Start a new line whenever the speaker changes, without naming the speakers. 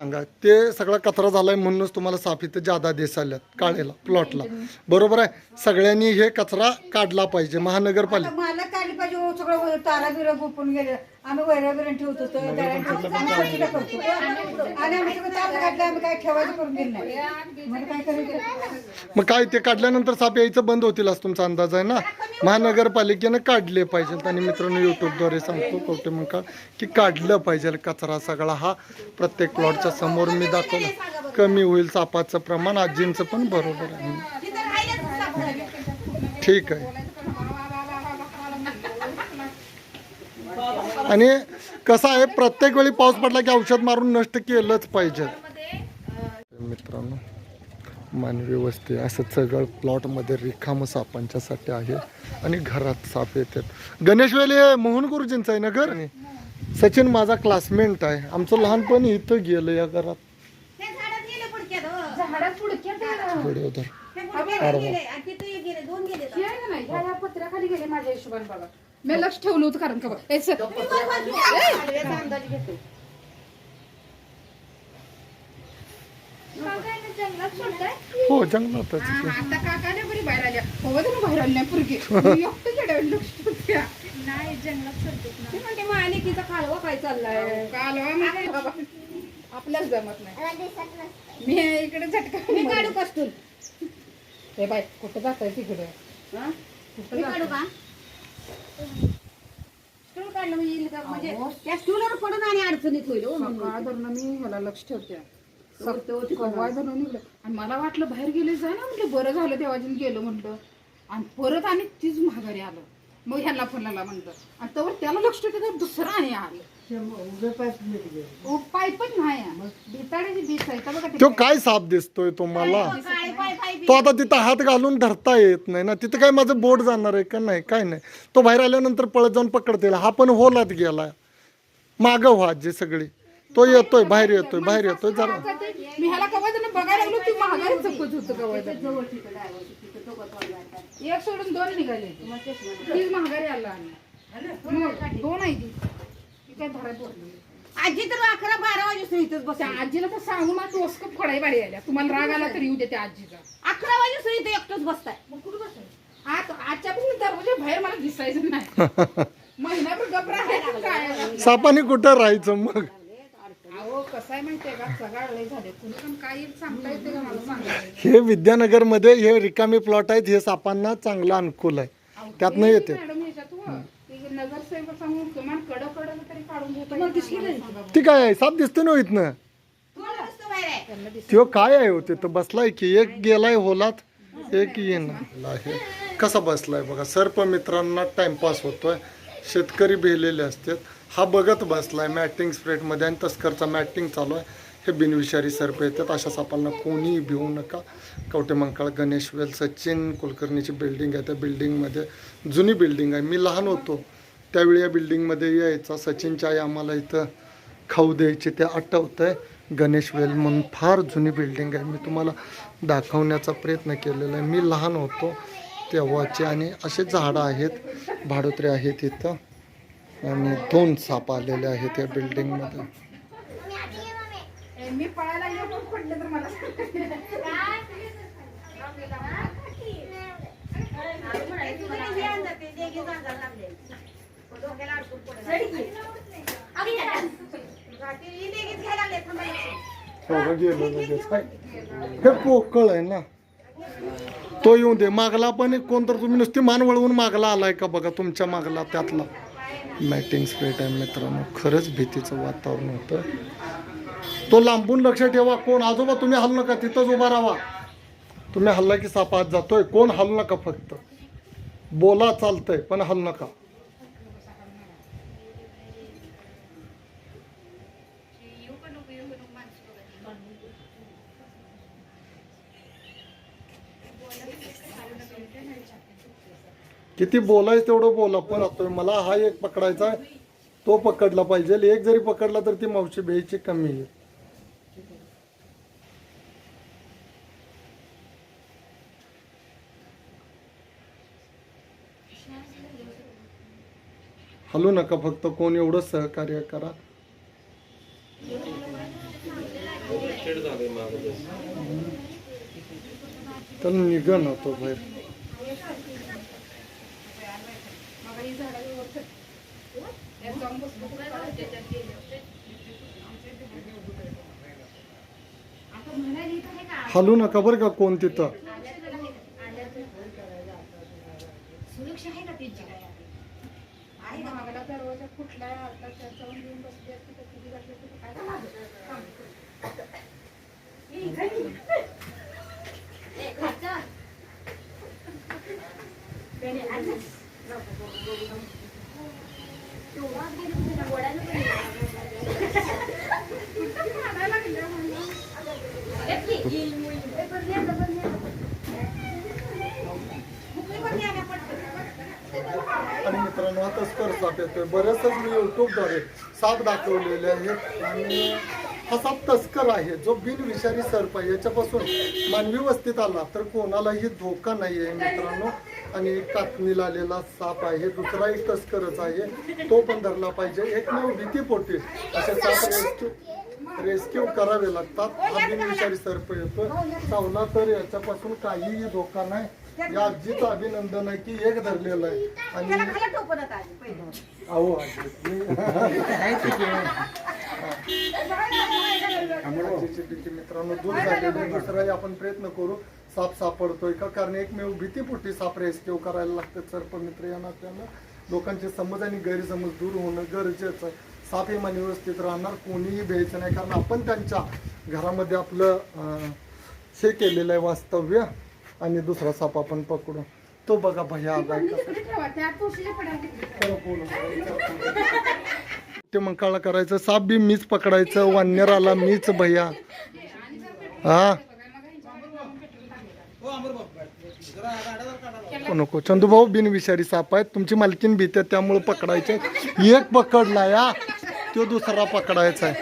सांगा. ते सगळा कचरा झालाय म्हणूनच तुम्हाला साफ इथं जादा देस आल्यात काढायला प्लॉटला बरोबर आहे? सगळ्यांनी हे कचरा काढला पाहिजे महानगरपालिका.
मला काढली पाहिजे हो, सगळं तारा बिरा गोपून गेले. आम्ही वैरा बिरा ठेवत होतो. दळण ठेवत. होतो, आम्ही स्वच्छता करतो. आणि आम्ही सगळं ताप काढलं आम्ही काय ठेवायचं करून दिलं नाही. मला काय करायचं?
मग काय ते काढल्यानंतर साप यायचं बंद होतील असं तुमचा अंदाज आहे ना? महानगरपालिकेनं काढले पाहिजेत आणि मित्रांनो युट्यूबद्वारे सांगतो कवटे मग का की काढलं पाहिजे कचरा सगळा हा प्रत्येक प्लॉटच्या समोर मी दाखवलं कमी होईल चापाचं प्रमाण आजींचं पण बरोबर आहे. ठीक आहे. आणि कसं आहे प्रत्येक वेळी पाऊस पडला की औषध मारून नष्ट केलंच पाहिजे. मित्रांनो मानवी वस्ती असं सगळं प्लॉटमध्ये रिकाम सापांच्यासाठी आहे आणि घरात साप येतात. गणेशवेल हे मोहन गुरुजींचं आहे ना घर? सचिन माझा क्लासमेट आहे. आमचं लहानपण इथं गेलं या घरात. व्हिडिओ
हे गेले माझ्या हिशोबाने बघा. मी लक्ष ठेवलं होतं कारण का बघ? ए, सर.
हो! जंगलातच
हा, आता काकाने बरी बाहेर आल्या. हो बाहेर आली नाही पुरगी. मी लक्ष ठेवत्या.
ती म्हणते मग आलेकीचा कालवा काय चाललाय?
काल वा मी काय बाबा आपल्याच जमत नाही. मी इकडे झटका
मी काढू कस्तूर
हे बाय कुठं जाताय तिकडे?
हा? मी काढू का स्टूल काढलं म्हणजे येईल का? म्हणजे त्या स्टूलवर पडून आणि अडचणीत होईल हो म्हणून.
सकाळ धरणं मी ह्याला लक्ष ठेवते. इकडे. आणि मला वाटलं बाहेर गेले जा ना म्हटलं बरं झालं देवाजीन गेलं म्हटलं. आणि परत आणि तीच महागारी आलं. मग ह्याला फोन लावला म्हटलं आणि तवर त्याला लक्ष ठेवते दुसरं आणि आलं. नाही आहे. तर बघा
तो काय साप दिसतोय तुम्हाला?
पाय पाय
तो आता तिथं हात घालून धरता येत नाही ना. तिथं काय माझं बोट जाणार आहे का नाही? काय नाही. तो बाहेर आल्यानंतर पळत जाऊन पकडते हा पण होलात गेला मागं व्हा जे सगळी. तो येतोय बाहेर येतोय बाहेर येतोय. जरा.
मी ह्याला कवा जण बघायला लागलो ती महागारी चपत होतं कवा जण. एक सोडून दोन निघाले तीच महागारी आला आणि मग दोन आहे ती. ती काय
आजी तर अकरा बारा वाजेसून इथंच बस
त्या आजीला तर सांगू मला टोसक फडाई बाडी आल्या. तुम्हाला राग आला तर येऊ दे त्या आजीचा.
अकरा वाजेसून इथं एकटंच बसताय.
आज आजच्या पण दरवाजा बाहेर मला दिसायचं नाही. महिनाभर गप राहायचं काय
सापाने कुठं राहायचं मग?
कसं आहे माहितीये का? सगळं लय झाले. तुम्ही पण काही सांगता येते का मला सांगा
हे विद्यानगरमध्ये हे रिकामी प्लॉट आहेत हे सापांना चांगलं अनुकूल आहे. त्यातनं येते.
मॅडम हो. ते नगरसेवक सांगून किमान कडं कडं तरी काढून घेतो
ती काय आहे? साप दिसतो ना हो इथनं? त्यो काय आहे हो? तिथं बसलाय की एक गेलाय होलात एक येणार आहे कसा बसलाय बघा. सर्प मित्रांना टाइमपास होतोय. शेतकरी भेलेले असतात. हा बघत बसलाय. मॅटिंग स्प्रेडमध्ये आणि तस्करचा मॅटिंग चालू आहे. हे बिनविषारी सर्प येतात. अशा सापांना कोणीही भिवू नका. कवटे मंकाळ गणेश वेल सचिन कुलकर्णीची बिल्डिंग आहे. त्या बिल्डिंगमध्ये जुनी बिल्डिंग आहे. मी लहान होतो. त्यावेळी या बिल्डिंगमध्ये यायचा. सचिनच्या आई आम्हाला इथं खाऊ द्यायचे ते आठवतं आहे गणेश वेल म्हणून फार जुनी बिल्डिंग आहे. मी तुम्हाला दाखवण्याचा प्रयत्न केलेला आहे. मी लहान होतो तेव्हाचे आणि असे झाडं आहेत. भाडोत्रे आहेत इथं. आणि दोन साप आलेले आहेत या बिल्डिंगमध्ये
मी पळायला गेलो पण पडले तर मला.
एवढं गेलं लगेच. काय हे पोकळ आहे ना. तो येऊ दे. मागला पण एक कोणतर तुम्ही नुसती मान वळवून मागला आलाय का बघा तुमच्या मागला त्यातला. मॅटिंग स्प्रेट आहे मित्रांनो. खरंच भीतीचं वातावरण होतं. तो लांबून लक्ष ठेवा. कोण? आजोबा तुम्ही हल नका. तिथंच उभा राहा. तुम्ही हल्ला की सापात जातोय. कोण? हल नका फक्त. बोला चालतंय पण हल नका. किती बोलायचं तेवढं बोला. पण आता मला हा एक पकडायचा आहे. तो पकडला पाहिजे. एक जरी पकडला तर ती मावशी भ्यायची कमी आहे. हलू नका फक्त. कोण एवढं सहकार्य करा. तर निघ ना तो बाहेर
मग ही झाडावर वर चढ. यात जाऊन बसलो तर काय त्याच्यात गेले होते. आता म्हणायला इथं आहे का?
हलू नका बरं का कोण तिथं? आणि मित्रांनो आता स्कर साप येतोय. बरेचच मी युट्यूबद्वारे साप दाखवलेले आहेत आणि हा साप तस्कर आहे. जो बिनविषारी सर्प आहे. याच्यापासून मानवी वस्तीत आला तर कोणालाही धोका नाही आहे मित्रांनो. आणि कातणीला आलेला साप आहे दुसरा एक तस्करच आहे. तो पण धरला पाहिजे. एकमेव भीतीपोटी असे साप रेस्क्यू रेस्क्यू करावे लागतात. हा बिनविषारी सर्प येतो चावला तर याच्यापासून काहीही धोका नाही. या आजीचं अभिनंदन आहे की एक धरलेलं आहे. आणि. अहो आजीची भीती मित्रांनो दूर झालेली. दुसराही आपण प्रयत्न करू. साप सापडतोय का? कारण एकमेव भीतीपुटी साप रेस्क्यू करायला लागतं सर्प मित्र या नात्यानं लोकांचे समज आणि गैरसमज दूर होणं गरजेचं आहे. साप हे व्यवस्थित राहणार कोणीही भ्यायचं नाही. कारण आपण त्यांच्या घरामध्ये आपलं हे केलेलं आहे वास्तव्य आणि दुसरा साप आपण पकडू. तो बघा भया ते मग काळा करायचं. साप बी मीच पकडायचं वान्यराला मीच भैया. हा? नको चंदूभाऊ बिनविषारी साप आहेत. तुमची मालकीन भीते त्यामुळे पकडायचे. एक पकडला या तो दुसरा पकडायचा आहे.